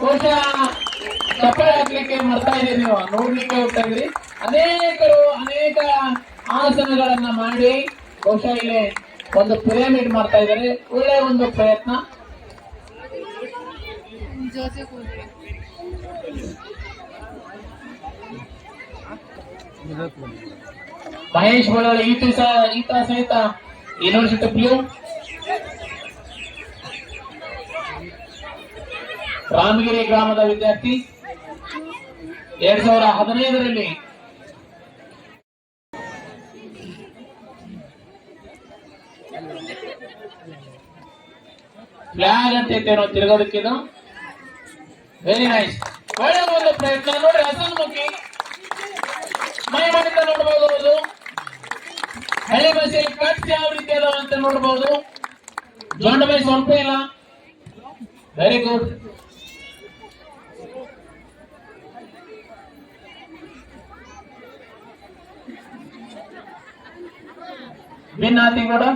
ಬಹುಶಃ ಚಪ್ಪಳೆ ಹಾಕ್ಲಿಕ್ಕೆ ಮಾಡ್ತಾ ಇದೀರಿ ನೀವು. ನೋಡ್ಲಿಕ್ಕೆ ಹೋಗ್ತಾ ಇದ್ರಿ ಅನೇಕರು ಅನೇಕ ಆಸನಗಳನ್ನ ಮಾಡಿ ಬಹುಶಃ ಇಲ್ಲಿ ಒಂದು ಪಿರಮಿಡ್ ಮಾಡ್ತಾ ಇದ್ದಾರೆ. ಒಳ್ಳೆ ಒಂದು ಪ್ರಯತ್ನ. ಮಹೇಶ್ ಬಳ್ಳಾಳಿ ಈತ ಈತ ಸಹಿತ ಯೂನಿವರ್ಸಿಟಿ ಪ್ಲೂ ರಾಮಗಿರಿ ಗ್ರಾಮದ ವಿದ್ಯಾರ್ಥಿ ಎರಡ್ ಸಾವಿರ ಹದಿನೈದರಲ್ಲಿ. ಫ್ಲಾಗ್ ಅಂತ ಇತ್ತೇನೋ ತಿರುಗೋದಕ್ಕಿದು ವೆರಿ ನೈಸ್ ಒಳ್ಳೆ ಒಂದು ಪ್ರಯತ್ನ ನೋಡಿ ಹಸನ್ಮುಖಿ ಮೈ ಮಾಡಿದ ನೋಡಬಹುದು ಹಳೆ ಬಸ್ಸಲ್ಲಿ ಕಟ್ಸ್ ಯಾವ ರೀತಿ ಅದಾವ ಅಂತ ನೋಡಬಹುದು ಜೊಂಡ ಬೈ ಸ್ವಲ್ಪ ಇಲ್ಲ. ವೆರಿ ಗುಡ್ విన్నాది కూడా